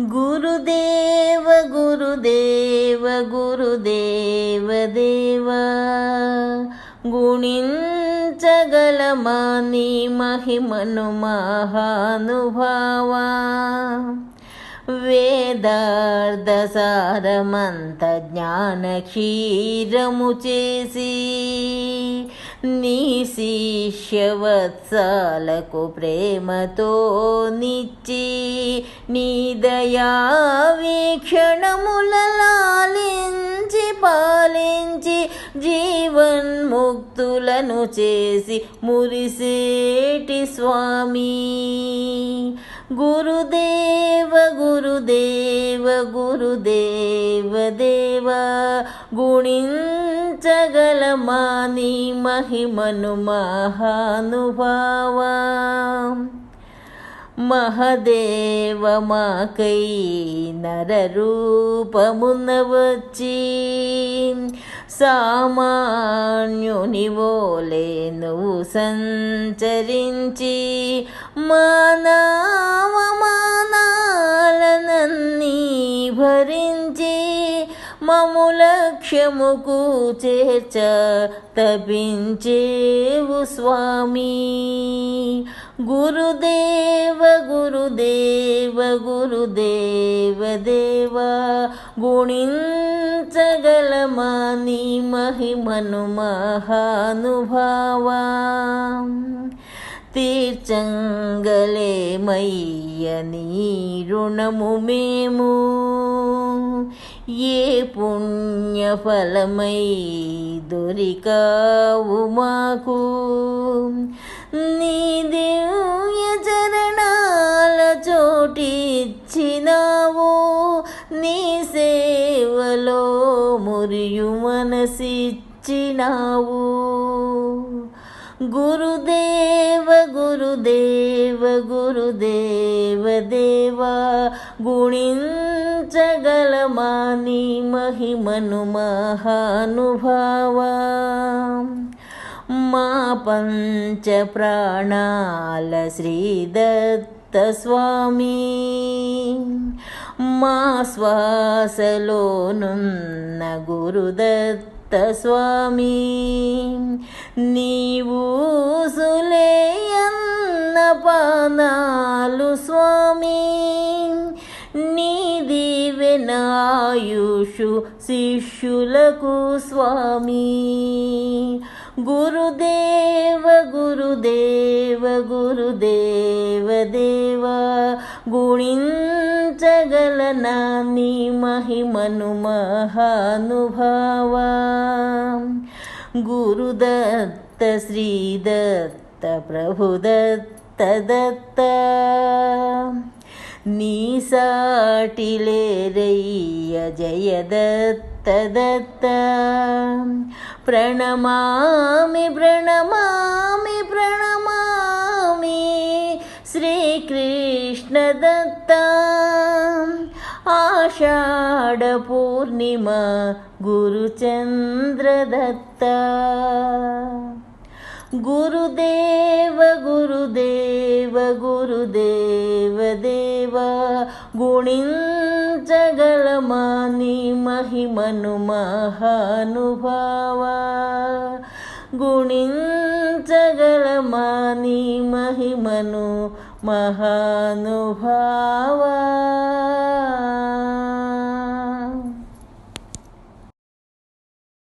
गुरुदेव गुरुदेव गुरुदेव देवा। गुणिञ्चगलमानि महिमनु महानुभावा। वेदार्धसारमन्तज्ञानक्षीरमुचेसि। శిష్యవత్సాలకు ప్రేమతో నిచ్చి నీ దయా వీక్షణముల లాలించి పాలించి జీవన్ముక్తులను చేసి మురిసేటి స్వామి గురుదేవ గురుదేవ గురుదేవ దేవ గుణించగలమాని మహిమను మహానుభావా మహదేవ మాకై నరరూపమున వచ్చి సామాన్యుని వోలే నువ్వు సంచరించి మానవమానాలనన్నీ భరించి మము లక్ష్యముకు చేర్చ తపించేవు స్వామి గురుదేవ గురుదేవ గురుదేవ దేవ గుణించగలమాని మహిమను మహానుభావా తీర్చంగలేమయ్య నీ రుణము మేము ఏ పుణ్యఫలమై దొరికావు మాకు. నీ దివ్య చరణాల చోటిచ్చినావు. నీ సేవలో మురియు మనసిచ్చినావు. గురుదేవ గురుదేవ గురుదేవ దేవ గుణిం हिमनुमहानुभवा मा पञ्च प्राणालश्रीदत्तस्वामी मा श्वासलोनुन्न गुरुदत्तस्वामी निवूसुलेयन्नपानालु स्वामी। దీవెనాయుషు శిష్యులకు స్వామి గురుదేవ గురుదేవ గురుదేవ దేవ గుణించగలనా నీ మహిమను మహానుభావా గురుదత్త శ్రీదత్త ప్రభుదత్త దత్త निसटिलेरय्यजय दत्त दत्त प्रणमामि प्रणमामि प्रणमामि श्रीकृष्णदत्ता आषाढपूर्णिमा गुरुचन्द्रदत्ता ಗುರುದೇವ ಗುರುದೇವ ಗುರುದೇವ ದೇವ ಗುಣಿಂಚಗಳಮಾನಿ ಮಹಿಮನು ಮಹಾನುಭಾವ. ಗುಣಿಂಚಗಳಮಾನಿ ಮಹಿಮನು ಮಹಾನುಭಾವ.